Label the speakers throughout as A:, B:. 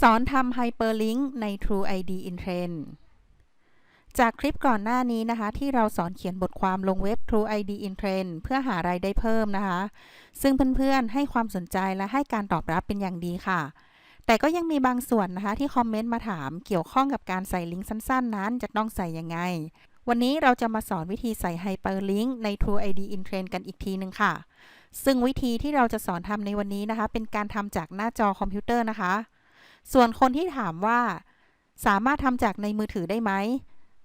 A: สอนทำ Hyperlink ใน True ID in Trend จากคลิปก่อนหน้านี้นะคะ ที่เราสอนเขียนบทความลงเว็บ True ID in Trend เพื่อหารายได้เพิ่มนะคะ ซึ่งเพื่อนๆให้ความสนใจและให้การตอบรับเป็นอย่างดีค่ะ แต่ก็ยังมีบางส่วนนะคะที่คอมเมนต์มาถามเกี่ยวข้องกับการใส่ลิงก์สั้น ๆ นั้นจะต้องใส่ยังไง วันนี้เราจะมาสอนวิธีใส่ Hyperlink ใน True ID in Trend กันอีกทีหนึ่งค่ะ ซึ่งวิธีที่เราจะสอนทำในวันนี้นะคะ เป็นการทำจากหน้าจอคอมพิวเตอร์นะคะ ส่วนคนที่ถามว่า สามารถทำจากในมือถือได้ไหม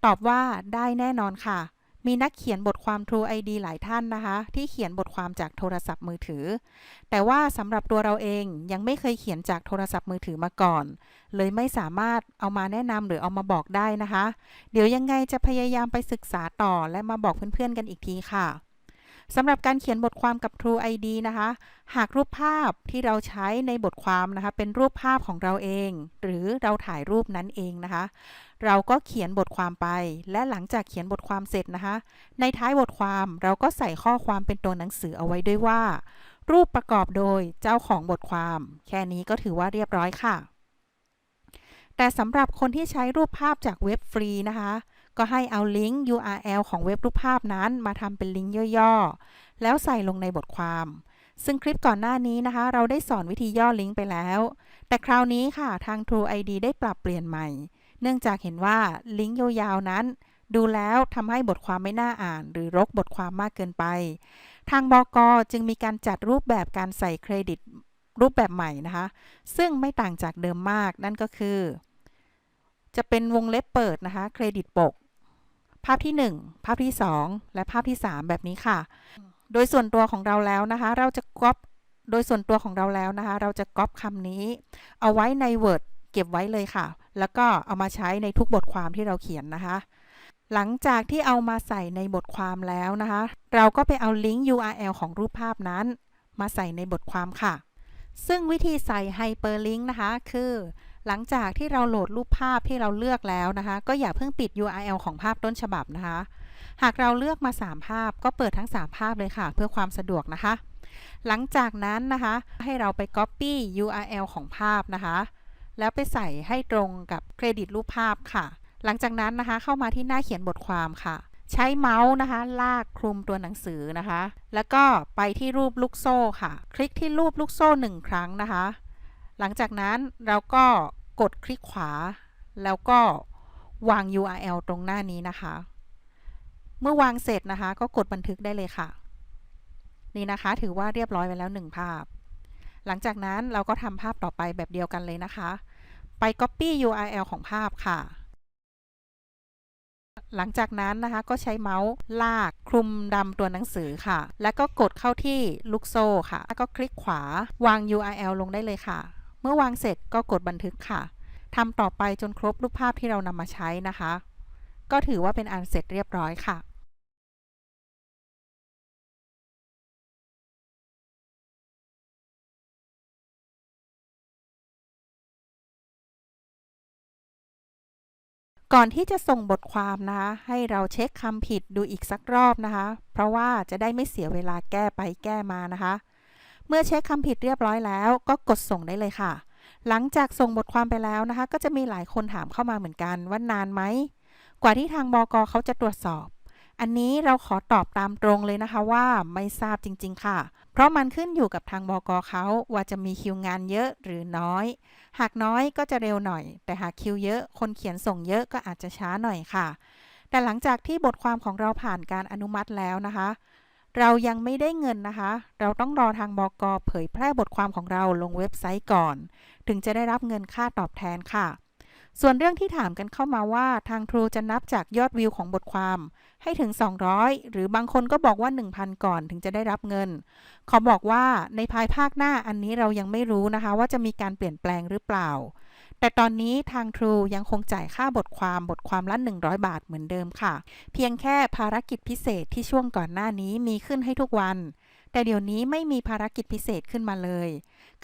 A: ตอบว่าได้แน่นอนค่ะ มีนักเขียนบทความ True ID หลายท่านนะคะ ที่เขียนบทความจากโทรศัพท์มือถือ แต่ว่าสำหรับตัวเราเองยังไม่เคยเขียนจากโทรศัพท์มือถือมาก่อน เลยไม่สามารถเอามาแนะนำหรือเอามาบอกได้นะคะ เดี๋ยวยังไงจะพยายามไปศึกษาต่อและมาบอกเพื่อนๆกันอีกทีค่ะ สำหรับการเขียนบทความกับ True ID นะคะ หากรูปภาพที่เราใช้ในบทความนะคะ เป็นรูปภาพของเราเอง หรือเราถ่ายรูปนั้นเองนะคะ เราก็เขียนบทความไป และหลังจากเขียนบทความเสร็จนะคะ ในท้ายบทความเราก็ใส่ข้อความเป็นตัวหนังสือเอาไว้ด้วยว่า รูปประกอบโดยเจ้าของบทความ แค่นี้ก็ถือว่าเรียบร้อยค่ะแต่สำหรับคนที่ใช้รูปภาพจากเว็บฟรีนะคะ ก็ให้เอาลิงก์ URL ของเว็บรูปภาพนั้นมาทำเป็นลิงก์ย่อๆ แล้วใส่ลงในบทความ ซึ่งคลิปก่อนหน้านี้นะคะ เราได้สอนวิธีย่อลิงก์ไปแล้ว แต่คราวนี้ค่ะทาง True ID ได้ปรับเปลี่ยนใหม่ เนื่องจากเห็นว่าลิงก์ยาวๆนั้น ดูแล้วทำให้บทความไม่น่าอ่าน หรือรกบทความมากเกินไป ทางบกจึงมีการจัดรูปแบบการใส่เครดิตรูปแบบใหม่นะคะ ซึ่งไม่ต่างจากเดิมมากนั่นก็คือ จะเป็นวงเล็บเปิดนะคะ เครดิตปก ภาพที่ 1 ภาพที่ 2 และภาพที่ 3 แบบนี้ค่ะ โดยส่วนตัวของเราแล้วนะคะ เราจะก๊อปโดยส่วนตัวของเราแล้วนะคะ เราจะก๊อปคำนี้ เอาไว้ใน Word เก็บไว้เลยค่ะ แล้วก็เอามาใช้ในทุกบทความที่เราเขียนนะคะ หลังจากที่เอามาใส่ในบทความแล้วนะคะ เราก็ไปเอาลิงก์ URL ของรูปภาพนั้น มาใส่ในบทความค่ะ ซึ่งวิธีใส่ Hyperlink นะคะ คือ หลังจากที่เราโหลดรูปภาพที่เราเลือกแล้วนะคะ ก็อย่าเพิ่งปิด URL ของภาพต้นฉบับนะคะ หากเราเลือกมา 3 ภาพก็เปิดทั้ง 3 ภาพเลยค่ะ เพื่อความสะดวกนะคะ หลังจากนั้นนะคะ ให้เราไป Copy URL ของภาพนะคะ แล้วไปใส่ให้ตรงกับเครดิตรูปภาพค่ะ หลังจากนั้นนะคะ เข้ามาที่หน้าเขียนบทความค่ะใช้เมาส์นะคะ ลากคลุมตัวหนังสือนะคะ แล้วก็ไปที่รูปลูกโซ่ค่ะ คลิกที่รูปลูกโซ่1ครั้งนะคะ หลังจากนั้นเราก็ กดคลิกขวา แล้วก็วาง URL ตรงหน้านี้นะคะ เมื่อวางเสร็จนะคะ ก็กดบันทึกได้เลยค่ะ นี่นะคะถือว่าเรียบร้อยไปแล้ว 1 ภาพ หลังจากนั้นเราก็ทำภาพต่อไปแบบเดียวกันเลยนะคะ ไป Copy URL ของภาพค่ะ หลังจากนั้นนะคะก็ใช้เมาส์ลากคลุมดำตัวหนังสือค่ะ แล้วก็กดเข้าที่ลูกโซ่ค่ะ แล้วก็คลิกขวา วาง URL ลงได้เลยค่ะ เมื่อวางเสร็จก็กดบันทึกค่ะทำต่อไปจนครบรูปภาพที่เรานำมาใช้นะคะ ก็ถือว่าเป็นอันเสร็จเรียบร้อยค่ะก่อนที่จะส่งบทความนะคะ ให้เราเช็คคำผิดดูอีกสักรอบนะคะ เพราะว่าจะได้ไม่เสียเวลาแก้ไปแก้มานะคะ เมื่อเช็คคำผิดเรียบร้อยแล้ว ก็กดส่งได้เลยค่ะ หลังจากส่งบทความไปแล้วนะคะ ก็จะมีหลายคนถามเข้ามาเหมือนกันว่านานไหม กว่าที่ทางบกเขาจะตรวจสอบ อันนี้เราขอตอบตามตรงเลยนะคะว่าไม่ทราบจริง ๆ ค่ะ เพราะมันขึ้นอยู่กับทางบกเขาว่าจะมีคิวงานเยอะหรือน้อย หากน้อยก็จะเร็วหน่อย แต่หากคิวเยอะคนเขียนส่งเยอะก็อาจจะช้าหน่อยค่ะแต่หลังจากที่บทความของเราผ่านการอนุมัติแล้วนะคะ เรายังไม่ได้เงินนะคะ เราต้องรอทางบกเผยแพร่บทความของเราลงเว็บไซต์ก่อน ถึงจะได้รับเงินค่าตอบแทนค่ะ ส่วนเรื่องที่ถามกันเข้ามาว่าทาง True จะนับจากยอดวิวของบทความ ให้ถึง 200 หรือบางคนก็บอกว่า 1,000 ก่อนถึงจะได้รับเงิน ขอบอกว่าในภายภาคหน้าอันนี้เรายังไม่รู้นะคะ ว่าจะมีการเปลี่ยนแปลงหรือเปล่า แต่ตอนนี้ทาง True ยังคงจ่ายค่าบทความบทความละ 100 บาทเหมือนเดิมค่ะ เพียงแค่ภารกิจพิเศษที่ช่วงก่อนหน้านี้มีขึ้นให้ทุกวัน แต่เดี๋ยวนี้ไม่มีภารกิจพิเศษขึ้นมาเลย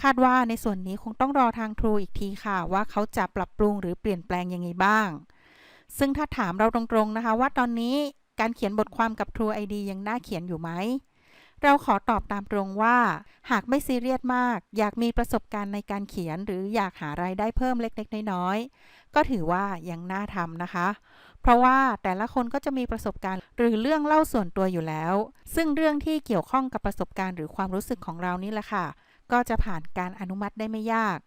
A: คาดว่าในส่วนนี้คงต้องรอทาง True อีกทีค่ะ ว่าเขาจะปรับปรุงหรือเปลี่ยนแปลงยังไงบ้าง ซึ่งถ้าถามเราตรงๆนะคะว่าตอนนี้การเขียนบทความกับ True ID ยังน่าเขียนอยู่ไหม เราขอตอบตามตรงว่า หากไม่ซีเรียสมาก อยากมีประสบการณ์ในการเขียน หรืออยากหารายได้เพิ่มเล็กๆ น้อยๆ ก็ถือว่ายังน่าทำนะคะ เพราะว่าแต่ละคนก็จะมีประสบการณ์ หรือเรื่องเล่าส่วนตัวอยู่แล้ว ซึ่งเรื่องที่เกี่ยวข้องกับประสบการณ์หรือความรู้สึกของเรานี่แหละค่ะ ก็จะผ่านการอนุมัติได้ไม่ยาก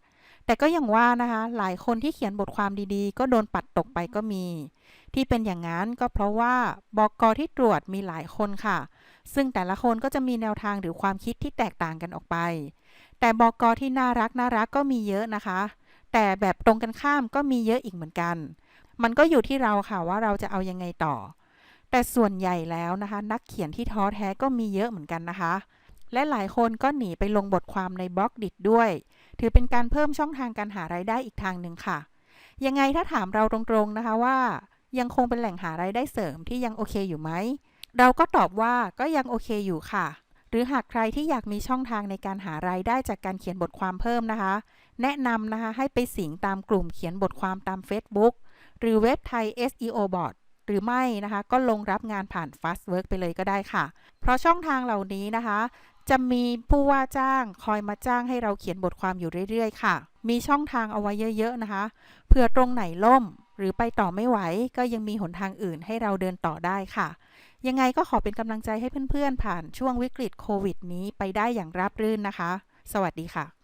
A: แต่ก็อย่างว่านะคะ หลายคนที่เขียนบทความดีๆ ก็โดนปัดตกไปก็มี ที่เป็นอย่างนั้นก็เพราะว่าบกที่ตรวจมีหลายคนค่ะ ซึ่งแต่ละคนก็จะมีแนวทางหรือความคิดที่แตกต่างกันออกไป แต่บกที่น่ารักน่ารักก็มีเยอะนะคะ แต่แบบตรงกันข้ามก็มีเยอะอีกเหมือนกัน มันก็อยู่ที่เราค่ะว่าเราจะเอายังไงต่อ แต่ส่วนใหญ่แล้วนะคะ นักเขียนที่ท้อแท้ก็มีเยอะเหมือนกันนะคะ และหลายคนก็หนีไปลงบทความในบล็อกดิด้วย ถือเป็นการเพิ่มช่องทางการหารายได้อีกทางหนึ่งค่ะ ยังไงถ้าถามเราตรงๆนะคะว่ายังคงเป็นแหล่งหารายได้เสริมที่ยังโอเคอยู่ไหม เราก็ตอบว่าก็ยังโอเคอยู่ค่ะ หรือหากใครที่อยากมีช่องทางในการหารายได้จากการเขียนบทความเพิ่มนะคะ แนะนำนะคะให้ไปสิงตามกลุ่มเขียนบทความตาม Facebook หรือเว็บไทย SEO Bot หรือไม่นะคะก็ลงรับงานผ่าน Fastwork ไปเลยก็ได้ค่ะ เพราะช่องทางเหล่านี้นะคะ จะมีผู้ว่าจ้างคอยมาจ้างให้เราเขียนบทความอยู่เรื่อยๆ ค่ะ มีช่องทางเอาไว้เยอะ ๆ นะคะ เผื่อตรงไหนล่ม หรือไปต่อไม่ไหว ก็ยังมีหนทางอื่นให้เราเดินต่อได้ค่ะ ยังไงก็ขอเป็นกำลังใจให้เพื่อนๆ ผ่านช่วงวิกฤตโควิดนี้ไปได้อย่างราบรื่นนะคะ สวัสดีค่ะ